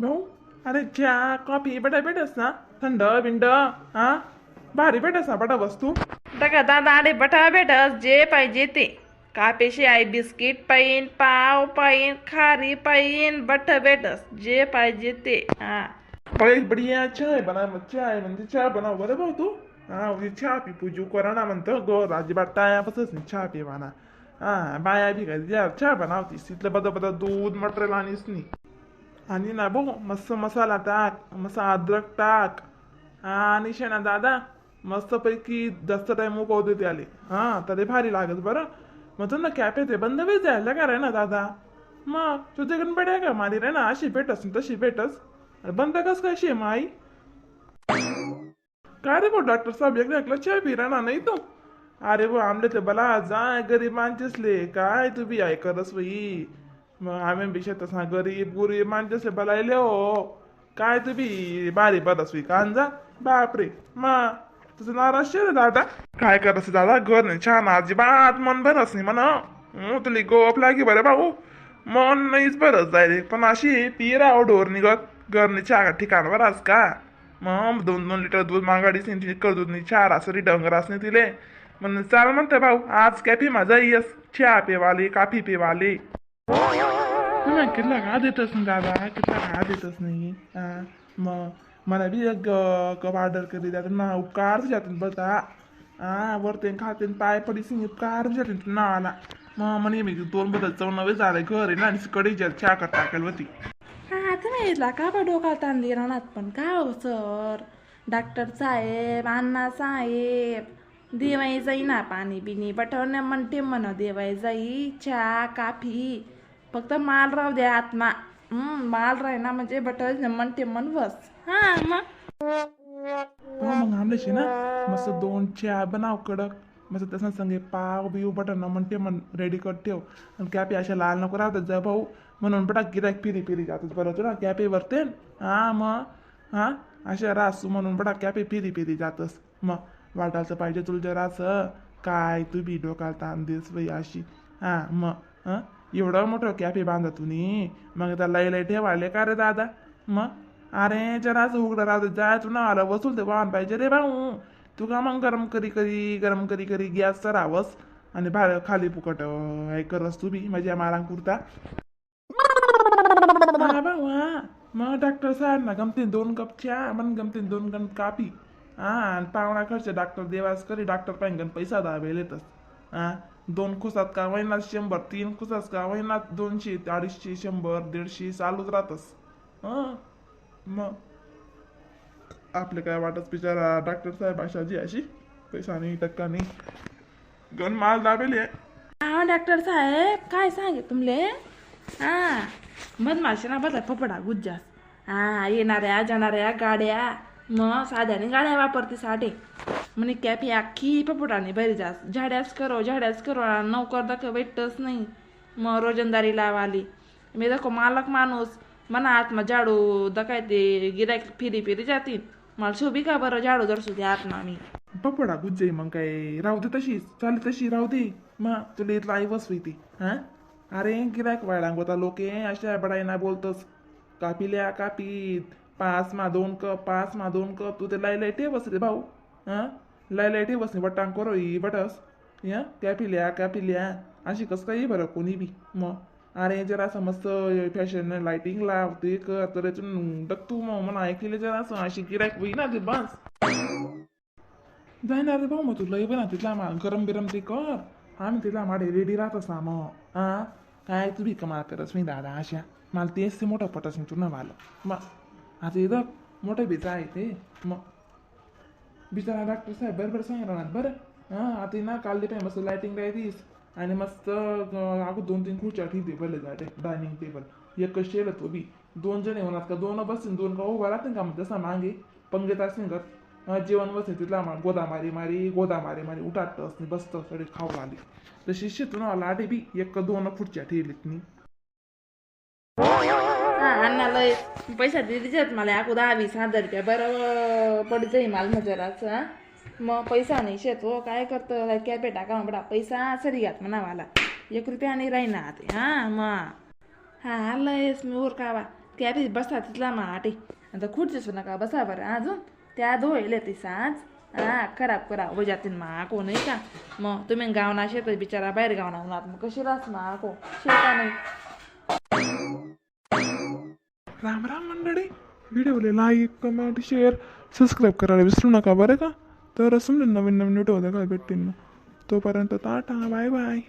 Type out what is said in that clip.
भाऊ? अरे चहा कॉफी बेटा भेटस ना. थंड बिंड हा? भारी भेटस ना बेटा वस्तू. बघा दादा आले बटा भेटस जे पाहिजे ते. कापेशी आहे? बिस्किट पाहिन पाव पाहिन खारी पाहिन बट भेटस जे पाहिजे ते. हा. बड़ी बढ़िया चाय बना चाय म्हणजे चहा बनाव. बरं भाऊ तू? हा उद्या चहा पी पूजू कोराना म्हणतो. गो राजबाट टायापासूनच नाही चहा पी म्हणा हा बाया बी काय या चहा बनावतीस तिथलं बदल बदल दूध मटेरियल आणीस नाही. आणि ना भाऊ मस्त मसाला टाक मस्त अद्रक टाक आणि शेणा दादा मस्तपैकी जास्त टाइम उकवते दे आले हां तर भारी लागत बरं मग ना कॅफे ते बंद वेळ जायला का रे ना दादा मग तुझ्याकडून आहे का मारी रे ना अशी भेटस न तशी भेटस बंद कस कशी आहे माई काय रे भाऊ डॉक्टर साहेब एकदा एकला चहा पी नाही तो अरे भाऊ आमले ते बला जाय गरीब मानचेसले काय तू बी आहे करस बाई मग आम्ही बिशा तसा गरीब गुरीब माणसेसले बलायले हो. काय तू बी बारी बरस वी कांजा बापरे मा तुझं नाराज रे दादा. काय करस दादा घर नाही छान अजिबात मन भरस नाही म्हणा. तुली गोप लागी बरं भाऊ. मन नाहीच बरंच रे पण अशी पिराव ढोर निघत घरनी चहा ठिकाण बराच का? मग दोन दोन लिटर दूध मागाडीस नाही कर दूध नाही चार असं डंगर असणे तिले. म्हणून चाल म्हणते भाऊ आज कॅफी माझा येस चहा पेवाले काफी पेवाले हा कितला का देतच नाही दादा कितला का देतच नाही हा मग मला बी एक कप ऑर्डर करी द्या ना उपकार जातील बता हा वरते खाते पाय पडी पडीस उपकार जातील तू ना मग म्हणे मी दोन बदल चौनवे झाले घर आहे ना आणि कडे ज्या चहा कर टाकेल होती हा तुम्ही इथला का बा डोका ताणली रानात पण का हो सर डॉक्टर साहेब अण्णा साहेब देवाई जाई ना पाणी बिनी बटवण्या म्हणते म्हण देवाई जाई चहा काफी फक्त माल राहू द्या आत्मा. हम्म माल राही ना म्हणजे बटर म्हणते म्हण बस हा मग? मग ना? मस्त दोन चहा बनाव कडक. मस्त तसं संगे पाव बिव बटर ना म्हणते म्हण रेडी कर ठेव. आणि कॅपे अशा लाल नको राहतात जा भाऊ. म्हणून बटा गिराक फिरी फिरी जातात बरं तुला कॅपे वरते? हा मग? हा? अशा रास म्हणून बटा कॅपे फिरी फिरी जातस. मग? वाटायचं पाहिजे तुला जरा असं काय तू बी डोकाला ताण देस बाई अशी. हा मग? हा? एवढं मोठं कॅफे बांधा तुम्ही मग त्या लय लय ठेवायले. का रे दादा? मग? अरे जरा असं उघडं राहू जाय तू ना आलं वसूल ते वाहन पाहिजे रे भाऊ. तू का मग गरम करी करी गरम करी करी गॅस चरावस आणि भा खाली फुकट. हे करस तू बी माझ्या मारांग कुर्ता. भाऊ हा. मग डॉक्टर साहेब ना गमतीन दोन कप चहा मन गमतीन दोन कप कापी. हा आणि पाहुणा खर्च डॉक्टर देवास करी. डॉक्टर पाहिजे पैसा दाबेल येतच हा. दोन खुसात का महिनात शंभर तीन खुसात का महिनात दोनशे अडीचशे शंभर दीडशे चालूच राहतस. हा? मग? आपले काय वाटत बिचारा डॉक्टर साहेब अशाची अशी? पैसा नाही टक्का नाही गण माल दाबेली आहे हा डॉक्टर साहेब. काय सांगे तुमले? हा. बदमाशी ना बदला पपडा गुज्जास. हा येणाऱ्या जाणाऱ्या गाड्या. मग साध्याने गाड्या वापरते साठे. म्हणे कॅफी अख्खी पपुटाने बरी जास झाड्याच करो झाड्याच करो. नोकर दख भेटतच नाही. मग रोजंदारी लावाली मी दखो मालक माणूस. म्हणा आत्मा झाडू दकाय ते गिरायक फिरी फिरी जातील मला शोभी का बरं झाडू जरसू दे आत्मा मी? पपडा गुज्जे मग काय राहू दे तशीच चालेल तशी राहू दे. मग तुला इथला आई बसवी ती हा? अरे गिरायक वाढांग होता लोके अशा बडाईना बोलतस बोलतोस. कापिल्या कापीत. पाच मा दोन कप पाच मा दोन कप तू ते लय लाई ठेवस रे भाऊ हां? लय लाई ठेवस नाही बटांग करो ही बटस या कॅपिल्या पिल्या अशी कसं काही बरं कोणी बी मग अरे जरा मस्त फॅशन लायटिंग लाव ते कर तर डक तू मग मला ऐकले जरा असं अशी गिरायक होई ना ते बस. जाणार रे भाऊ मग तू लय बना तिथला मा गरम बिरम ते कर. आम्ही तिथला माडे रेडी राहत असा मग हा? काय तू बी कमाल करस मी दादा अशा. मला तेच ते मोठं पटस मी तुला मला. मग आता इथं मोठं बिचा आहे ते. मग बिचारा डॉक्टर साहेब बरोबर सांगणार बरं. हां आता ना काल ते मस्त लाइटिंग राहतीस आणि मस्त अगो दोन तीन खुर्च्या ठेवते पहिले जाते डायनिंग टेबल एक कशी तो बी. दोन जण येऊन का दोन बसतील दोन का उभा राहतील का मग तसा मागे? पंगत असेल का? जेवण बसेल तिथला मा गोदा मारी मारी गोदा मारी मारी उठाटत असते बसतं सगळे खाऊ आली. तर आला लाटे बी एक दोन खुर्च्या ठेवलीत मी. हा अण्णा लय पैसा मला आखू दहा वीस हजार रुपया. बरं पड जाई मला मजराच मग पैसा नाही शेत हो काय करतं? कॅपे टाका बडा पैसा सरी घात म्हणा मला. एक रुपया नाही राहीना ते हा मग हा आलंयस मी उर कावा कॅपे बसा तिथला माटे. आता खुर्चीच नका बसा बरं अजून. त्या धुवायला ती साज. हां खराब करा वजातीन जातीन मा को नाही का? मग तुम्ही गावना शेत बिचारा बाहेर गावना उन्हात मग कशी रास मा को? शेता नाही राम राम मंडळी व्हिडिओला लाईक कमेंट शेअर सबस्क्राईब करायला विसरू नका बरं का? तर समजून नवीन नवीन व्हिडिओ काय भेटतील ना. तोपर्यंत टाटा बाय बाय